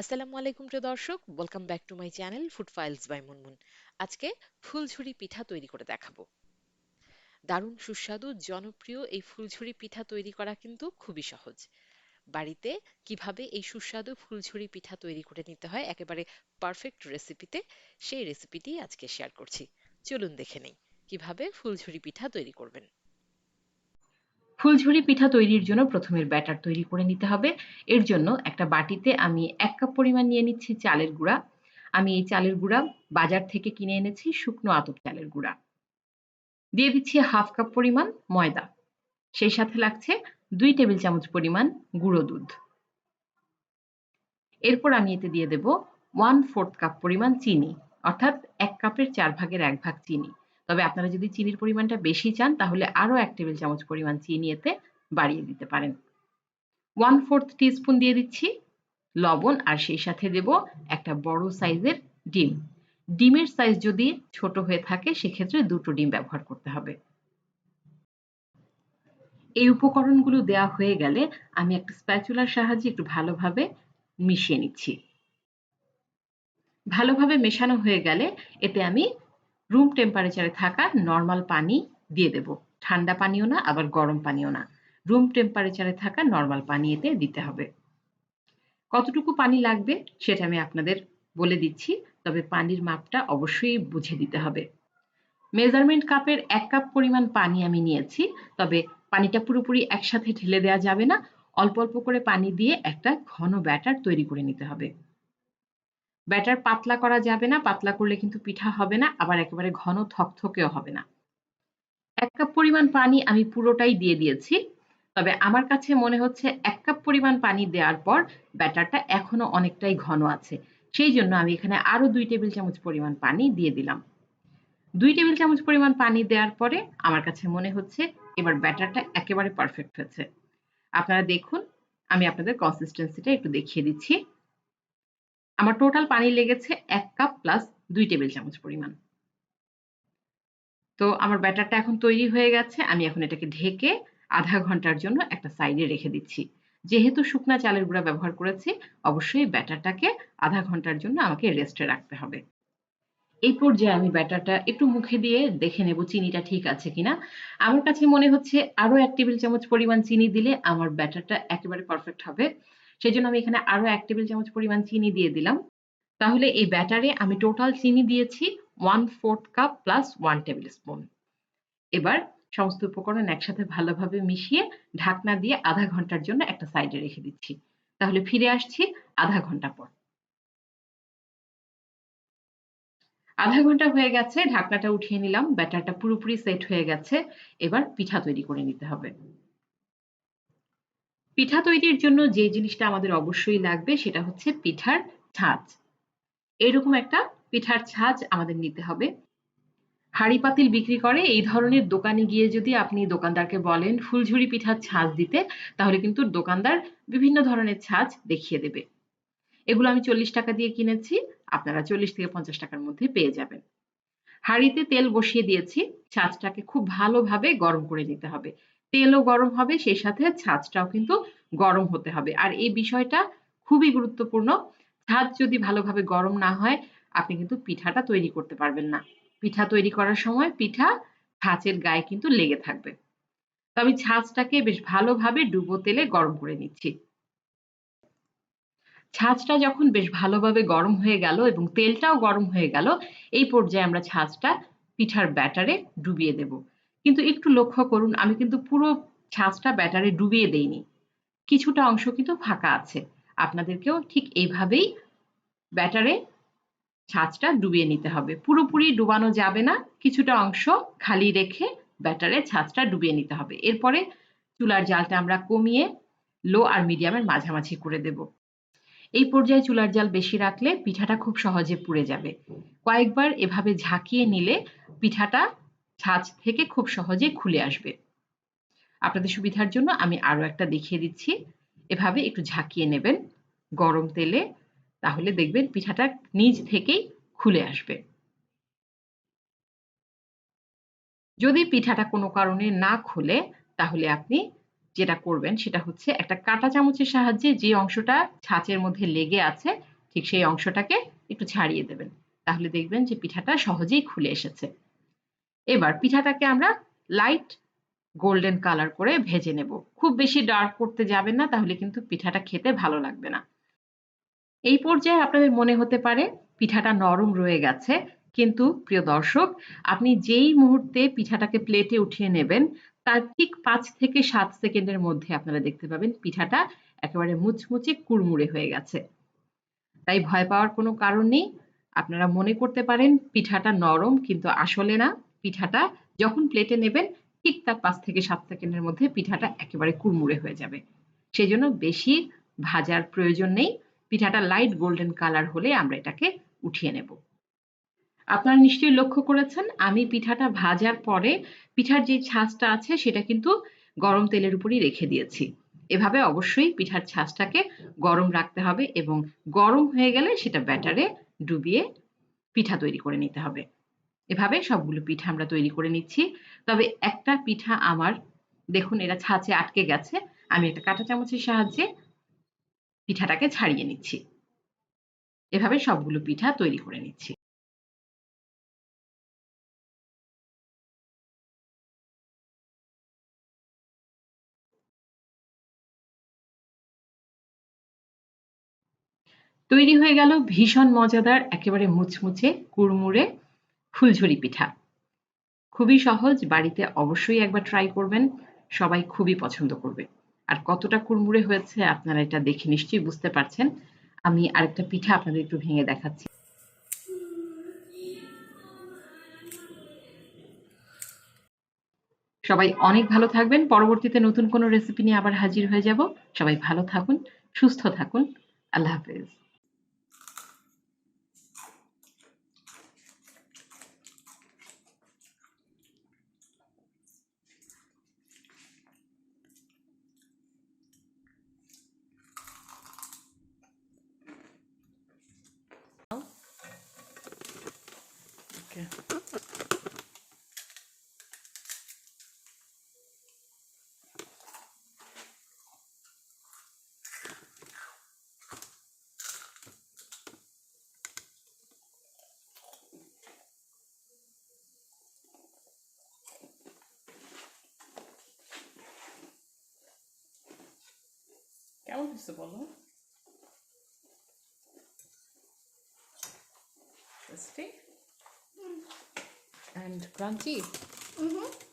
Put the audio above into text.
আসসালামু আলাইকুম প্রিয় দর্শক welcome back to my channel food files by Munmun আজকে ফুলঝুরি পিঠা তৈরি করে দেখাবো। দারুণ সুস্বাদু, জনপ্রিয় এই ফুলঝুরি পিঠা তৈরি করা কিন্তু খুবই সহজ। বাড়িতে কীভাবে এই সুস্বাদু ফুলঝুরি পিঠা তৈরি করে নিতে হয়, একেবারে পারফেক্ট রেসিপিতে সেই রেসিপিটি আজকে শেয়ার করছি। চলুন দেখে নেই, কীভাবে ফুলঝুরি পিঠা তৈরি করবেন। ফুলঝুরি পিঠা তৈরির জন্য প্রথমে ব্যাটার তৈরি করে নিতে হবে। এর জন্য একটা বাটিতে আমি এক কাপ পরিমাণ নিয়ে নিচ্ছি চালের গুঁড়া। আমি এই চালের গুঁড়া বাজার থেকে কিনে এনেছি শুকনো আতপ চালের গুঁড়া। দিয়ে দিচ্ছি হাফ কাপ পরিমাণ ময়দা। সেই সাথে লাগছে দুই টেবিল চামচ পরিমাণ গুঁড়ো দুধ। এরপর আমি এতে দিয়ে দেব ওয়ান ফোর্থ কাপ পরিমাণ চিনি, অর্থাৎ এক কাপের চার ভাগের এক ভাগ চিনি। তবে আপনারা যদি চিনির পরিমাণটা বেশি চান, তাহলে আরও এক টেবিল চামচ পরিমাণ চিনি এতে বাড়িয়ে দিতে পারেন। ওয়ান ফোর্থ টিস্পুন দিয়ে দিচ্ছি লবণ, আর সেই সাথে দেব একটা বড় সাইজের ডিম। ডিমের সাইজ যদি ছোট হয়ে থাকে, সেক্ষেত্রে দুটো ডিম ব্যবহার করতে হবে। এই উপকরণগুলো দেওয়া হয়ে গেলে আমি একটা স্প্যাচুলার সাহায্যে একটু ভালোভাবে মিশিয়ে নিচ্ছি। ভালোভাবে মেশানো হয়ে গেলে এতে আমি রুম টেম্পারেচারে থাকা নর্মাল পানি দিয়ে দেব। ঠান্ডা পানিও না, আবার গরম পানিও না। রুম টেম্পারেচারে থাকা নর্মাল পানি এতে দিতে হবে। কতটুকু পানি লাগবে সেটা আমি আপনাদের বলে দিচ্ছি, তবে পানির মাপটা অবশ্যই বুঝে দিতে হবে। মেজারমেন্ট কাপের এক কাপ পরিমাণ পানি আমি নিয়েছি, তবে পানিটা পুরোপুরি একসাথে ঢেলে দেওয়া যাবে না। অল্প অল্প করে পানি দিয়ে একটা ঘন ব্যাটার তৈরি করে নিতে হবে। ব্যাটার পাতলা করা যাবে না, পাতলা করলে কিন্তু পিঠা হবে না, আবার একেবারে ঘন থকথকেও হবে না। এক কাপ পরিমাণ পানি আমি পুরোটাই দিয়ে দিয়েছি, তবে আমার কাছে মনে হচ্ছে এক কাপ পরিমাণ পানি দেওয়ার পর ব্যাটারটা এখনও অনেকটাই ঘন আছে। সেই জন্য আমি এখানে আরও দুই টেবিল চামচ পরিমাণ পানি দিয়ে দিলাম। দুই টেবিল চামচ পরিমাণ পানি দেওয়ার পরে আমার কাছে মনে হচ্ছে এবার ব্যাটারটা একেবারে পারফেক্ট হয়েছে। আপনারা দেখুন, আমি আপনাদের কনসিস্টেন্সিটা একটু দেখিয়ে দিচ্ছি। আমার টোটাল পানি লেগেছে এক কাপ প্লাস দুই টেবিল চামচ পরিমাণ। তো আমার ব্যাটারটা এখন তৈরি হয়ে গেছে, আমি এখন এটাকে ঢেকে আধা ঘণ্টার জন্য একটা সাইডে রেখে দিচ্ছি। যেহেতু শুকনা চালের গুঁড়া ব্যবহার করেছি, অবশ্যই ব্যাটারটাকে আধা ঘণ্টার জন্য আমাকে রেস্টে রাখতে হবে। এই পর্যায়ে আমি ব্যাটারটা একটু মুখে দিয়ে দেখে নেব চিনিটা ঠিক আছে কিনা। আমার কাছে মনে হচ্ছে আরও এক টেবিল চামচ পরিমাণ চিনি দিলে আমার ব্যাটারটা একেবারে পারফেক্ট হবে। সেই জন্য আমি এখানে আরও এক টেবিল চামচ পরিমাণ চিনি দিয়ে দিলাম। তাহলে এই ব্যাটারে আমি টোটাল চিনি দিয়েছি one fourth cup plus one tablespoon এবার সমস্ত উপকরণ একসাথে ভালোভাবে মিশিয়ে ঢাকনা দিয়ে আধা ঘণ্টার জন্য একটা সাইডে রেখে দিচ্ছি। তাহলে ফিরে আসছি আধা ঘণ্টা পর। আধা ঘণ্টা হয়ে গেছে, ঢাকনাটা উঠিয়ে নিলাম, ব্যাটারটা পুরোপুরি সেট হয়ে গেছে। এবার পিঠা তৈরি করে নিতে হবে। পিঠা তৈরির জন্য যে জিনিসটা আমাদের অবশ্যই লাগবে সেটা হচ্ছে পিঠার ছাঁচ। এরকম একটা পিঠার ছাঁচ আমাদের নিতে হবে। হাড়ি পাতিল বিক্রি করে এই ধরনের দোকানে গিয়ে যদি আপনি দোকানদারকে বলেন ফুলঝুরি পিঠার ছাঁচ দিতে, তাহলে কিন্তু দোকানদার বিভিন্ন ধরনের ছাঁচ দেখিয়ে দেবে। এগুলো আমি চল্লিশ টাকা দিয়ে কিনেছি, আপনারা চল্লিশ থেকে পঞ্চাশ টাকার মধ্যে পেয়ে যাবেন। হাঁড়িতে তেল বসিয়ে দিয়েছি, ছাঁচটাকে খুব ভালোভাবে গরম করে নিতে হবে। তেলও গরম হবে, সেই সাথে ছাঁচটাও কিন্তু গরম হতে হবে। আর এই বিষয়টা খুবই গুরুত্বপূর্ণ। ছাঁচ যদি ভালোভাবে গরম না হয়, আপনি কিন্তু পিঠাটা তৈরি করতে পারবেন না। পিঠা তৈরি করার সময় পিঠা ছাঁচের গায়ে কিন্তু লেগে থাকবে। তো আমি ছাঁচটাকে বেশ ভালোভাবে ডুবো তেলে গরম করে নিচ্ছি। ছাঁচটা যখন বেশ ভালোভাবে গরম হয়ে গেল এবং তেলটাও গরম হয়ে গেল, এই পর্যায়ে আমরা ছাঁচটা পিঠার ব্যাটারে ডুবিয়ে দেব। কিন্তু একটু লক্ষ্য করুন, আমি কিন্তু পুরো ছাঁচটা ব্যাটারে ডুবিয়ে দেইনি। কিছুটা অংশ কিন্তু ফাঁকা আছে। আপনাদেরকেও ঠিক এইভাবেই ব্যাটারে ছাঁচটা ডুবিয়ে নিতে হবে। পুরোপুরি ডুবানো যাবে না, কিছুটা অংশ খালি রেখে ব্যাটারে ছাঁচটা ডুবিয়ে নিতে হবে। এরপরে চুলার জালটা আমরা কমিয়ে লো আর মিডিয়ামের মাঝামাঝি করে দেব। এই পর্যায়ে চুলার জাল বেশি রাখলে পিঠাটা খুব সহজে পুড়ে যাবে। কয়েকবার এভাবে ঝাঁকিয়ে নিলে পিঠাটা ছাঁচ থেকে খুব সহজেই খুলে আসবে। আপনাদের সুবিধার জন্য আমি আরও একটা দেখিয়ে দিচ্ছি। এভাবে একটু ঝাঁকিয়ে নেবেন গরম তেলে, তাহলে দেখবেন পিঠাটা নিজ থেকেই খুলে আসবে। যদি পিঠাটা কোনো কারণে না খুলে, তাহলে আপনি যেটা করবেন সেটা হচ্ছে একটা কাঁটা চামচের সাহায্যে যে অংশটা ছাঁচের মধ্যে লেগে আছে, ঠিক সেই অংশটাকে একটু ছাড়িয়ে দেবেন। তাহলে দেখবেন যে পিঠাটা সহজেই খুলে এসেছে। এবার পিঠাটাকে আমরা লাইট গোল্ডেন কালার করে ভেজে নেব। খুব বেশি ডার্ক করতে যাবেন না, তাহলে কিন্তু পিঠাটা খেতে ভালো লাগবে না। এই পর্যায়ে আপনাদের মনে হতে পারে পিঠাটা নরম রয়ে গেছে, কিন্তু প্রিয় দর্শক, আপনি যেই মুহূর্তে পিঠাটাকে প্লেটে উঠিয়ে নেবেন, তার ঠিক পাঁচ থেকে সাত সেকেন্ডের মধ্যে আপনারা দেখতে পাবেন পিঠাটা একেবারে মুচমুচে কুড়মুড়ে হয়ে গেছে। তাই ভয় পাওয়ার কোনো কারণ নেই। আপনারা মনে করতে পারেন পিঠাটা নরম, কিন্তু আসলে না। পিঠাটা যখন প্লেটে নেবেন, ঠিক তার পাঁচ থেকে সাত সেকেন্ডের মধ্যে পিঠাটা একেবারে কুড়মুড়ে হয়ে যাবে। সেই জন্য বেশি ভাজার প্রয়োজন নেই। পিঠাটা লাইট গোল্ডেন কালার হলে আমরা এটাকে উঠিয়ে নেব। আপনারা নিশ্চয়ই লক্ষ্য করেছেন, আমি পিঠাটা ভাজার পরে পিঠার যে ছাঁচটা আছে, সেটা কিন্তু গরম তেলের উপরই রেখে দিয়েছি। এভাবে অবশ্যই পিঠার ছাঁচটাকে গরম রাখতে হবে এবং গরম হয়ে গেলে সেটা ব্যাটারে ডুবিয়ে পিঠা তৈরি করে নিতে হবে। এভাবে সবগুলো পিঠা আমরা তৈরি করে নিচ্ছি। তবে একটা পিঠা আমার, দেখুন এরা ছাঁচে আটকে গেছে, আমি একটা কাঁটা চামচের সাহায্যে পিঠাটাকে ছাড়িয়ে নিচ্ছি। এভাবে সবগুলো পিঠা তৈরি করে নিচ্ছি। তৈরি হয়ে গেল ভীষণ মজাদার, একেবারে মুচমুচে, কুড়মুড়ে ফুলঝুরি পিঠা। খুবই সহজ, বাড়িতে অবশ্যই একবার ট্রাই করবেন, সবাই খুবই পছন্দ করবে। আর কতটা কুড়মুড়ে হয়েছে আপনারা এটা দেখে নিশ্চয়ই বুঝতে পারছেন। আমি আরেকটা পিঠা আপনাদের একটু ভেঙে দেখাচ্ছি। সবাই অনেক ভালো থাকবেন। পরবর্তীতে নতুন কোনো রেসিপি নিয়ে আবার হাজির হয়ে যাব। সবাই ভালো থাকুন, সুস্থ থাকুন। আল্লাহ হাফেজ। Okay. কেমন হয়েছে বলো টেস্টি and crunchy. Mm-hmm.